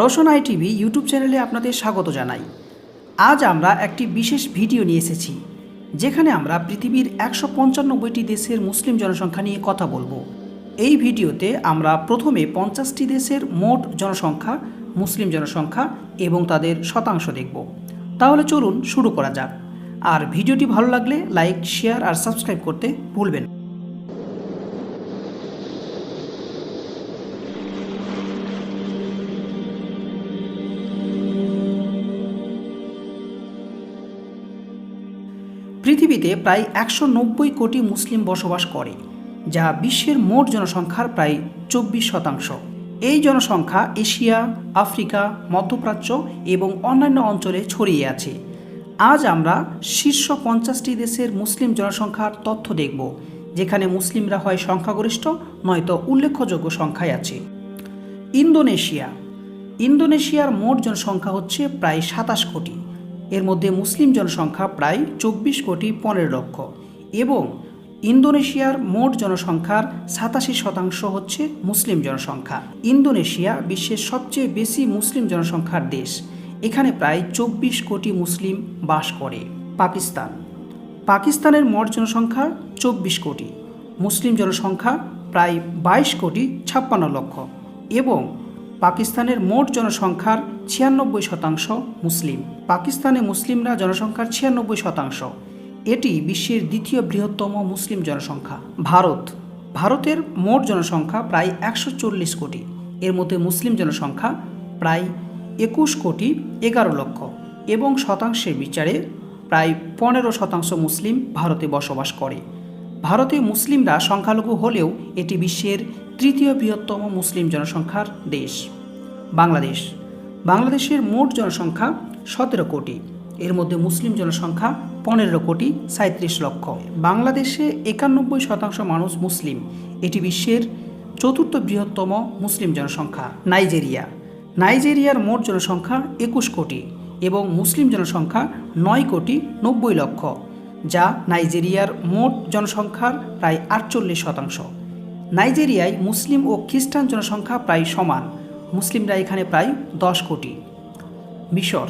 Roshan I TV YouTube চ্যানেলে আপনাদের স্বাগত জানাই। আজ আমরা একটি বিশেষ ভিডিও নিয়ে এসেছি, যেখানে আমরা পৃথিবীর একশো পঞ্চান্নব্বইটি দেশের মুসলিম জনসংখ্যা নিয়ে কথা বলব। এই ভিডিওতে আমরা প্রথমে পঞ্চাশটি দেশের মোট জনসংখ্যা, মুসলিম জনসংখ্যা এবং তাদের শতাংশ দেখব। তাহলে চলুন শুরু করা যাক। আর ভিডিওটি ভালো লাগলে লাইক, শেয়ার আর সাবস্ক্রাইব করতে ভুলবেন পৃথিবীতে প্রায় একশো নব্বই কোটি মুসলিম বসবাস করে, যা বিশ্বের মোট জনসংখ্যার প্রায় চব্বিশ শতাংশ। এই জনসংখ্যা এশিয়া, আফ্রিকা, মধ্যপ্রাচ্য এবং অন্যান্য অঞ্চলে ছড়িয়ে আছে। আজ আমরা শীর্ষ পঞ্চাশটি দেশের মুসলিম জনসংখ্যার তথ্য দেখব, যেখানে মুসলিমরা হয় সংখ্যাগরিষ্ঠ, নয়তো উল্লেখযোগ্য সংখ্যায় আছে। ইন্দোনেশিয়া। ইন্দোনেশিয়ার মোট জনসংখ্যা হচ্ছে প্রায় সাতাশ কোটি। এর মধ্যে মুসলিম জনসংখ্যা প্রায় চব্বিশ কোটি পনেরো লক্ষ এবং ইন্দোনেশিয়ার মোট জনসংখ্যার সাতাশি শতাংশ হচ্ছে মুসলিম জনসংখ্যা। ইন্দোনেশিয়া বিশ্বের সবচেয়ে বেশি মুসলিম জনসংখ্যার দেশ। এখানে প্রায় চব্বিশ কোটি মুসলিম বাস করে। পাকিস্তান। পাকিস্তানের মোট জনসংখ্যা চব্বিশ কোটি। মুসলিম জনসংখ্যা প্রায় বাইশ কোটি ছাপ্পান্ন লক্ষ এবং পাকিস্তানের মোট জনসংখ্যার ছিয়ানব্বই শতাংশ মুসলিম। পাকিস্তানে মুসলিমরা জনসংখ্যার ছিয়ানব্বই শতাংশ। এটি বিশ্বের দ্বিতীয় বৃহত্তম মুসলিম জনসংখ্যা। ভারত। ভারতের মোট জনসংখ্যা প্রায় একশো চল্লিশ কোটি। এর মধ্যে মুসলিম জনসংখ্যা প্রায় একুশ কোটি এগারো লক্ষ এবং শতাংশের বিচারে প্রায় পনেরো শতাংশ মুসলিম ভারতে বসবাস করে। ভারতে মুসলিমরা সংখ্যালঘু হলেও এটি বিশ্বের তৃতীয় বৃহত্তম মুসলিম জনসংখ্যার দেশ। বাংলাদেশ। বাংলাদেশের মোট জনসংখ্যা সতেরো কোটি। এর মধ্যে মুসলিম জনসংখ্যা পনেরো কোটি সাঁত্রিশ লক্ষ। বাংলাদেশে একানব্বই শতাংশ মানুষ মুসলিম। এটি বিশ্বের চতুর্থ বৃহত্তম মুসলিম জনসংখ্যা, নাইজেরিয়া। নাইজেরিয়ার মোট জনসংখ্যা একুশ কোটি এবং মুসলিম জনসংখ্যা নয় কোটি নব্বই লক্ষ। যা নাইজেরিয়ার মোট জনসংখ্যার প্রায় আটচল্লিশ শতাংশ। নাইজেরিয়ায় মুসলিম ও খ্রিস্টান জনসংখ্যা প্রায় সমান। মুসলিমরা এখানে প্রায় দশ কোটি। মিশর।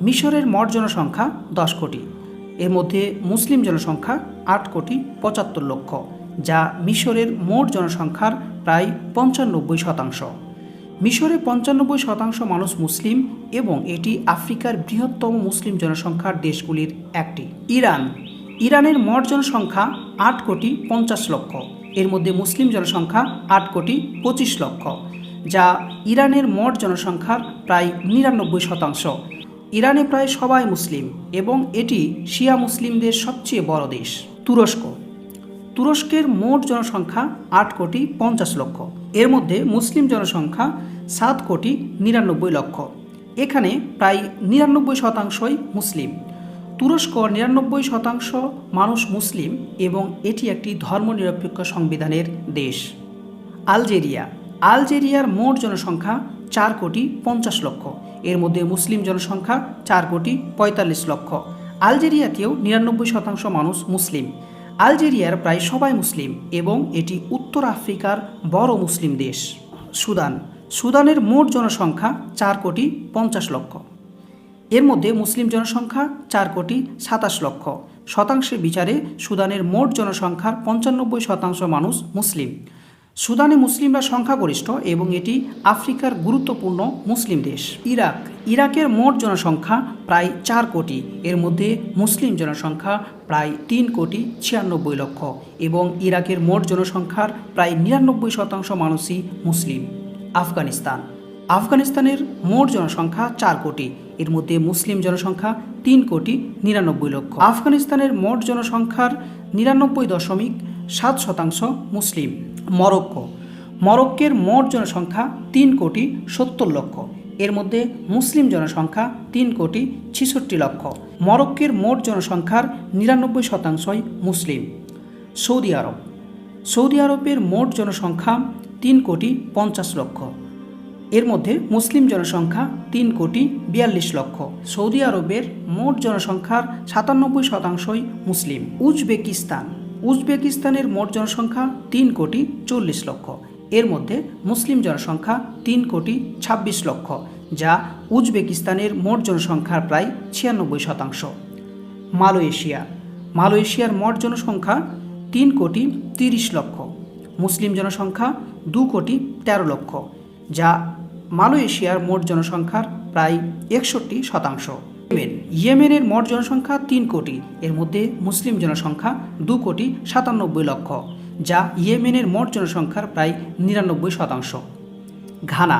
মিশরের মোট জনসংখ্যা দশ কোটি। এর মধ্যে মুসলিম জনসংখ্যা আট কোটি পঁচাত্তর লক্ষ, যা মিশরের মোট জনসংখ্যার প্রায় পঞ্চানব্বই শতাংশ। মিশরে পঞ্চানব্বই শতাংশ মানুষ মুসলিম এবং এটি আফ্রিকার বৃহত্তম মুসলিম জনসংখ্যার দেশগুলির একটি। ইরান। ইরানের মোট জনসংখ্যা আট কোটি পঞ্চাশ লক্ষ। এর মধ্যে মুসলিম জনসংখ্যা আট কোটি পঁচিশ লক্ষ, যা ইরানের মোট জনসংখ্যার প্রায় নিরানব্বই শতাংশ। ইরানে প্রায় সবাই মুসলিম এবং এটি শিয়া মুসলিমদের সবচেয়ে বড় দেশ। তুরস্ক। তুরস্কের মোট জনসংখ্যা আট কোটি পঞ্চাশ লক্ষ। এর মধ্যে মুসলিম জনসংখ্যা সাত কোটি নিরানব্বই লক্ষ। এখানে প্রায় নিরানব্বই শতাংশই মুসলিম। তুরস্ক নিরানব্বই শতাংশ মানুষ মুসলিম এবং এটি একটি ধর্মনিরপেক্ষ সংবিধানের দেশ। আলজেরিয়া। আলজেরিয়ার মোট জনসংখ্যা চার কোটি পঞ্চাশ লক্ষ। এর মধ্যে মুসলিম জনসংখ্যা চার কোটি পঁয়তাল্লিশ লক্ষ। আলজেরিয়াতেও নিরানব্বই শতাংশ মানুষ মুসলিম। আলজেরিয়ার প্রায় সবাই মুসলিম এবং এটি উত্তর আফ্রিকার বড় মুসলিম দেশ। সুদান। সুদানের মোট জনসংখ্যা চার কোটি পঞ্চাশ লক্ষ। এর মধ্যে মুসলিম জনসংখ্যা চার কোটি সাতাশ লক্ষ। শতাংশের বিচারে সুদানের মোট জনসংখ্যার পঞ্চানব্বই শতাংশ মানুষ মুসলিম। সুদানে মুসলিমরা সংখ্যাগরিষ্ঠ এবং এটি আফ্রিকার গুরুত্বপূর্ণ মুসলিম দেশ। ইরাক, ইরাকের মোট জনসংখ্যা প্রায় চার কোটি। এর মধ্যে মুসলিম জনসংখ্যা প্রায় তিন কোটি ছিয়ানব্বই লক্ষ এবং ইরাকের মোট জনসংখ্যার প্রায় নিরানব্বই শতাংশ মানুষই মুসলিম। আফগানিস্তান। আফগানিস্তানের মোট জনসংখ্যা চার কোটি। এর মধ্যে মুসলিম জনসংখ্যা তিন কোটি নিরানব্বই লক্ষ। আফগানিস্তানের মোট জনসংখ্যার নিরানব্বই দশমিক সাত শতাংশ মুসলিম। মরক্কো। মরক্কের মোট জনসংখ্যা তিন কোটি সত্তর লক্ষ। এর মধ্যে মুসলিম জনসংখ্যা তিন কোটি ছেষট্টি লক্ষ। মরক্কের মোট জনসংখ্যার নিরানব্বই শতাংশই মুসলিম। সৌদি আরব। সৌদি আরবের মোট জনসংখ্যা তিন কোটি পঞ্চাশ লক্ষ। এর মধ্যে মুসলিম জনসংখ্যা তিন কোটি বিয়াল্লিশ লক্ষ। সৌদি আরবের মোট জনসংখ্যার সাতানব্বই শতাংশই মুসলিম। উজবেকিস্তান। উজবেকিস্তানের মোট জনসংখ্যা তিন কোটি চল্লিশ লক্ষ। এর মধ্যে মুসলিম জনসংখ্যা তিন কোটি ছাব্বিশ লক্ষ, যা উজবেকিস্তানের মোট জনসংখ্যার প্রায় ছিয়ানব্বই শতাংশ। মালয়েশিয়া। মালয়েশিয়ার মোট জনসংখ্যা তিন কোটি তিরিশ লক্ষ, মুসলিম জনসংখ্যা দু কোটি তেরো লক্ষ, যা মালয়েশিয়ার মোট জনসংখ্যার প্রায় একষট্টি শতাংশ। ইয়েমেন। ইয়েমেনের মোট জনসংখ্যা তিন কোটি। এর মধ্যে মুসলিম জনসংখ্যা দু কোটি সাতানব্বই লক্ষ, যা ইয়েমেনের মোট জনসংখ্যার প্রায় নিরানব্বই শতাংশ। ঘানা।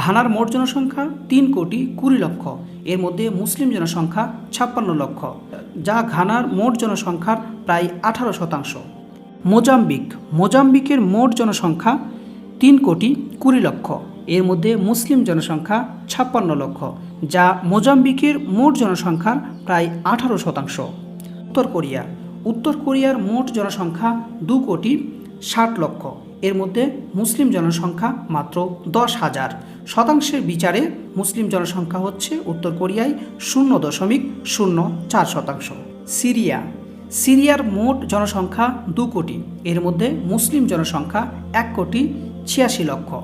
ঘানার মোট জনসংখ্যা তিন কোটি কুড়ি লক্ষ, এর মধ্যে মুসলিম জনসংখ্যা ছাপ্পান্ন লক্ষ, যা ঘানার মোট জনসংখ্যার প্রায় আঠারো শতাংশ। মোজাম্বিক। মোজাম্বিকের মোট জনসংখ্যা তিন কোটি কুড়ি লক্ষ, এর মধ্যে মুসলিম জনসংখ্যা ছাপ্পান্ন লক্ষ যা মোজাম্বিকের মোট জনসংখ্যার প্রায় আঠারো শতাংশ। উত্তর কোরিয়া। উত্তর কোরিয়ার মোট জনসংখ্যা দু কোটি ষাট লক্ষ। এর মধ্যে মুসলিম জনসংখ্যা মাত্র দশ হাজার। শতাংশের বিচারে মুসলিম জনসংখ্যা হচ্ছে উত্তর কোরিয়ায় শূন্য দশমিক শূন্য চার শতাংশ। সিরিয়া। সিরিয়ার মোট জনসংখ্যা দু কোটি। এর মধ্যে মুসলিম জনসংখ্যা এক কোটি ছিয়াশি লক্ষ।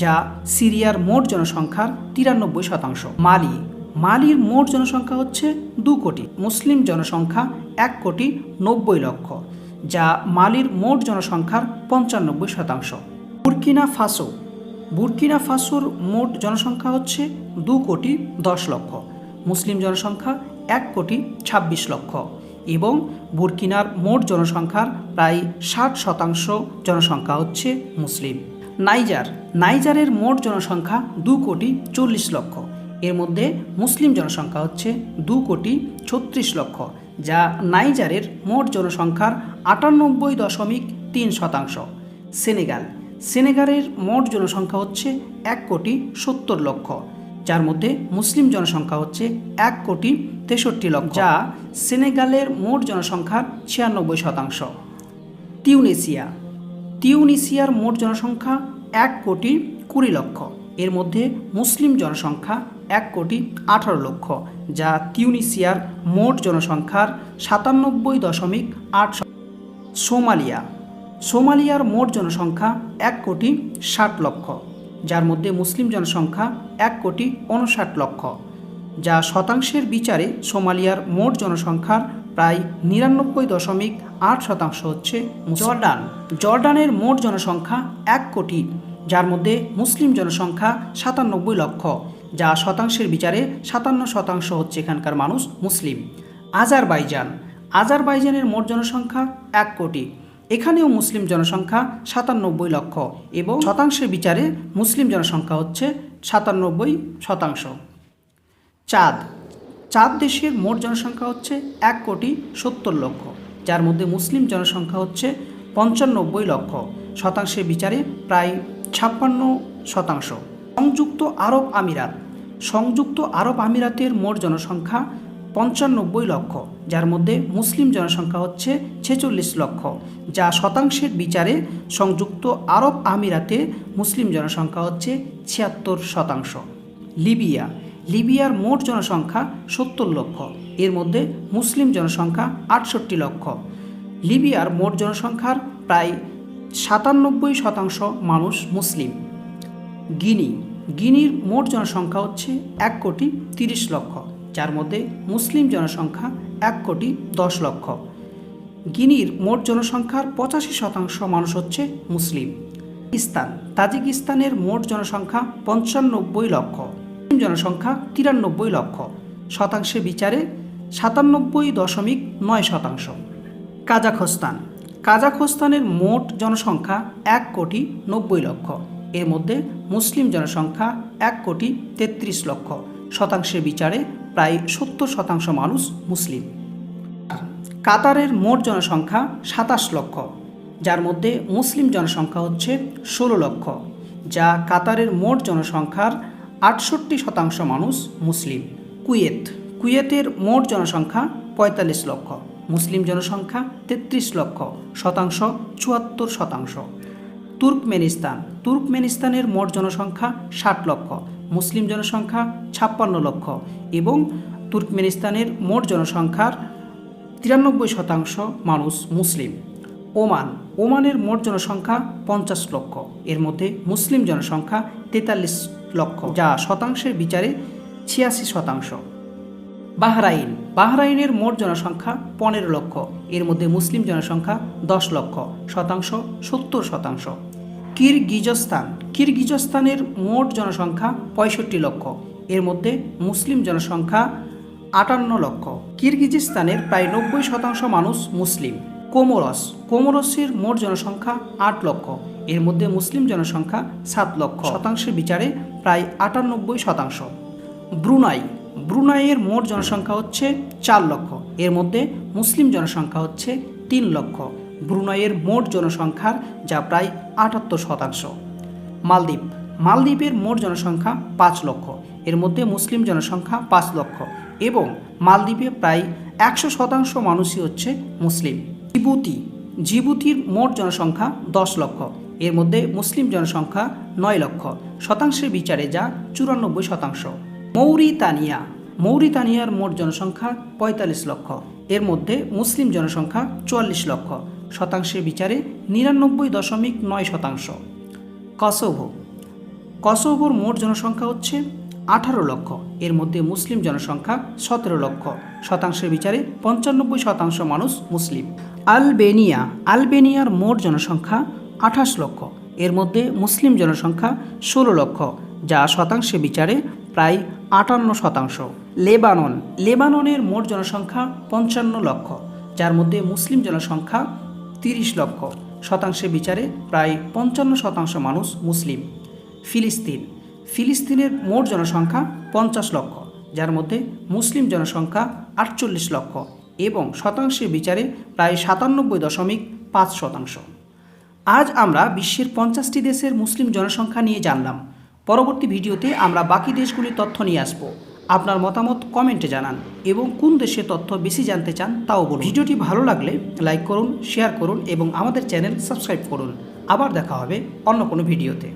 যা সিরিয়ার মোট জনসংখ্যার তিরানব্বই শতাংশ। মালি। মালির মোট জনসংখ্যা হচ্ছে দু কোটি। মুসলিম জনসংখ্যা এক কোটি নব্বই লক্ষ, যা মালির মোট জনসংখ্যার পঞ্চানব্বই শতাংশ। Burkina Faso. বুর্কিনা ফাসোর মোট জনসংখ্যা হচ্ছে দু কোটি দশ লক্ষ, মুসলিম জনসংখ্যা এক কোটি ছাব্বিশ লক্ষ এবং বুর্কিনার মোট জনসংখ্যার প্রায় ষাট শতাংশ জনসংখ্যা হচ্ছে মুসলিম। নাইজার। নাইজারের মোট জনসংখ্যা দু কোটি চল্লিশ লক্ষ। এর মধ্যে মুসলিম জনসংখ্যা হচ্ছে দু কোটি ছত্রিশ লক্ষ, যা নাইজারের মোট জনসংখ্যার আটানব্বই দশমিক তিন শতাংশ। সেনেগাল। সেনেগালের মোট জনসংখ্যা হচ্ছে এক কোটি সত্তর লক্ষ, যার মধ্যে মুসলিম জনসংখ্যা হচ্ছে এক কোটি তেষট্টি লক্ষ, যা সেনেগালের মোট জনসংখ্যার ছিয়ানব্বই শতাংশ। তিউনেসিয়া। তিউনিসিয়ার মোট জনসংখ্যা এক কোটি কুড়ি লক্ষ। এর মধ্যে মুসলিম জনসংখ্যা এক কোটি আঠারো লক্ষ, যা তিউনিসিয়ার মোট জনসংখ্যার সাতানব্বই দশমিক আট সোমালিয়া। সোমালিয়ার মোট জনসংখ্যা এক কোটি ষাট লক্ষ, যার মধ্যে মুসলিম জনসংখ্যা এক কোটি উনষাট লক্ষ, যা শতাংশের বিচারে সোমালিয়ার মোট জনসংখ্যার প্রায় নিরানব্বই দশমিক আট শতাংশ হচ্ছে জর্ডান। জর্ডানের মোট জনসংখ্যা এক কোটি, যার মধ্যে মুসলিম জনসংখ্যা সাতানব্বই লক্ষ, যা শতাংশের বিচারে সাতান্ন শতাংশ হচ্ছে এখানকার মানুষ মুসলিম। আজারবাইজান। আজারবাইজানের মোট জনসংখ্যা এক কোটি, এখানেও মুসলিম জনসংখ্যা সাতানব্বই লক্ষ এবং শতাংশের বিচারে মুসলিম জনসংখ্যা হচ্ছে সাতানব্বই শতাংশ। চাঁদ। চাঁদ দেশের মোট জনসংখ্যা হচ্ছে এক কোটি সত্তর লক্ষ, যার মধ্যে মুসলিম জনসংখ্যা হচ্ছে পঞ্চানব্বই লক্ষ। শতাংশের বিচারে প্রায় ছাপ্পান্ন শতাংশ। সংযুক্ত আরব আমিরাত। সংযুক্ত আরব আমিরাতের মোট জনসংখ্যা পঞ্চানব্বই লক্ষ, যার মধ্যে মুসলিম জনসংখ্যা হচ্ছে ছেচল্লিশ লক্ষ, যা শতাংশের বিচারে সংযুক্ত আরব আমিরাতে মুসলিম জনসংখ্যা হচ্ছে ছিয়াত্তর শতাংশ। লিবিয়া। লিবিয়ার মোট জনসংখ্যা সত্তর লক্ষ। এর মধ্যে মুসলিম জনসংখ্যা আটষট্টি লক্ষ। লিবিয়ার মোট জনসংখ্যার প্রায় সাতানব্বই শতাংশ মানুষ মুসলিম। গিনি, গিনির মোট জনসংখ্যা হচ্ছে এক কোটি তিরিশ লক্ষ, যার মধ্যে মুসলিম জনসংখ্যা এক কোটি দশ লক্ষ। গিনির মোট জনসংখ্যার পঁচাশি শতাংশ মানুষ হচ্ছে মুসলিম। ইস্তান তাজিকিস্তানের মোট জনসংখ্যা পঞ্চানব্বই লক্ষ। জনসংখ্যা তিরানব্বই লক্ষ। শতাংশে বিচারে সাতানব্বই দশমিক নয় শতাংশ। কাজাখস্তান। কাজাখস্তানের মোট জনসংখ্যা এক কোটি নব্বই লক্ষ। এর মধ্যে মুসলিম জনসংখ্যা এক কোটি তেত্রিশ লক্ষ। শতাংশের বিচারে প্রায় সত্তর শতাংশ মানুষ মুসলিম। কাতারের মোট জনসংখ্যা সাতাশ লক্ষ। যার মধ্যে মুসলিম জনসংখ্যা হচ্ছে ষোলো লক্ষ। যা কাতারের মোট জনসংখ্যার আটষট্টি শতাংশ মানুষ মুসলিম। কুয়েত। কুয়েতের মোট জনসংখ্যা পঁয়তাল্লিশ লক্ষ। মুসলিম জনসংখ্যা তেত্রিশ লক্ষ। শতাংশ চুয়াত্তর শতাংশ। তুর্কমেনিস্তান। তুর্কমেনিস্তানের মোট জনসংখ্যা ষাট লক্ষ। মুসলিম জনসংখ্যা ছাপ্পান্ন লক্ষ এবং তুর্কমেনিস্তানের মোট জনসংখ্যার তিরানব্বই শতাংশ মানুষ মুসলিম। ওমান। ওমানের মোট জনসংখ্যা পঞ্চাশ লক্ষ। এর মধ্যে মুসলিম জনসংখ্যা তেতাল্লিশ লক্ষ যা শতাংশের বিচারে ছিয়াশি শতাংশ। বাহরাইন, বাহরাইনের মোট জনসংখ্যা পনেরো লক্ষ, এর মধ্যে মুসলিম জনসংখ্যা দশ লক্ষ, শতাংশ সত্তর শতাংশ। কিরগিজস্তান, কিরগিজস্তানের মোট জনসংখ্যা পঁয়ষট্টি লক্ষ, এর মধ্যে মুসলিম জনসংখ্যা আটান্ন লক্ষ। কিরগিজিস্তানের প্রায় নব্বই শতাংশ মানুষ মুসলিম। কোমরস। কোমরসের মোট জনসংখ্যা আট লক্ষ। এর মধ্যে মুসলিম জনসংখ্যা সাত লক্ষ। শতাংশের বিচারে প্রায় আটানব্বই শতাংশ। ব্রুনাই। ব্রুনাইয়ের মোট জনসংখ্যা হচ্ছে চার লক্ষ। এর মধ্যে মুসলিম জনসংখ্যা হচ্ছে তিন লক্ষ। ব্রুনাইয়ের মোট জনসংখ্যার যা প্রায় আটাত্তর শতাংশ। মালদ্বীপ। মালদ্বীপের মোট জনসংখ্যা পাঁচ লক্ষ। এর মধ্যে মুসলিম জনসংখ্যা পাঁচ লক্ষ। এবং মালদ্বীপে প্রায় একশো শতাংশ মানুষই হচ্ছে মুসলিম। জিবুতি। জিবুতির মোট জনসংখ্যা দশ লক্ষ। এর মধ্যে মুসলিম জনসংখ্যা নয় লক্ষ। শতাংশের বিচারে যা চুরানব্বই শতাংশ। মৌরিতানিয়া। মৌরিতানিয়ার মোট জনসংখ্যা পঁয়তাল্লিশ লক্ষ। এর মধ্যে মুসলিম জনসংখ্যা চুয়াল্লিশ লক্ষ। শতাংশের বিচারে নিরানব্বই দশমিক নয় শতাংশ। কসোভো। কসোভোর মোট জনসংখ্যা হচ্ছে আঠারো লক্ষ। এর মধ্যে মুসলিম জনসংখ্যা সতেরো লক্ষ। শতাংশের বিচারে পঞ্চানব্বই শতাংশ মানুষ মুসলিম। আলবেনিয়া। আলবেনিয়ার মোট জনসংখ্যা আঠাশ লক্ষ। এর মধ্যে মুসলিম জনসংখ্যা ষোলো লক্ষ, যা শতাংশে বিচারে প্রায় আটান্ন শতাংশ। লেবানন। লেবাননের মোট জনসংখ্যা পঞ্চান্ন লক্ষ, যার মধ্যে মুসলিম জনসংখ্যা তিরিশ লক্ষ, শতাংশে বিচারে প্রায় পঞ্চান্ন শতাংশ মানুষ মুসলিম। ফিলিস্তিন। ফিলিস্তিনের মোট জনসংখ্যা পঞ্চাশ লক্ষ, যার মধ্যে মুসলিম জনসংখ্যা আটচল্লিশ লক্ষ। এবং শতাংশের বিচারে প্রায় সাতানব্বই দশমিক পাঁচ শতাংশ। আজ আমরা বিশ্বের পঞ্চাশটি দেশের মুসলিম জনসংখ্যা নিয়ে জানলাম। পরবর্তী ভিডিওতে আমরা বাকি দেশগুলির তথ্য নিয়ে আসব। আপনার মতামত কমেন্টে জানান এবং কোন দেশের তথ্য বেশি জানতে চান তাও বলুন। ভিডিওটি ভালো লাগলে লাইক করুন, শেয়ার করুন এবং আমাদের চ্যানেল সাবস্ক্রাইব করুন। আবার দেখা হবে অন্য কোনো ভিডিওতে।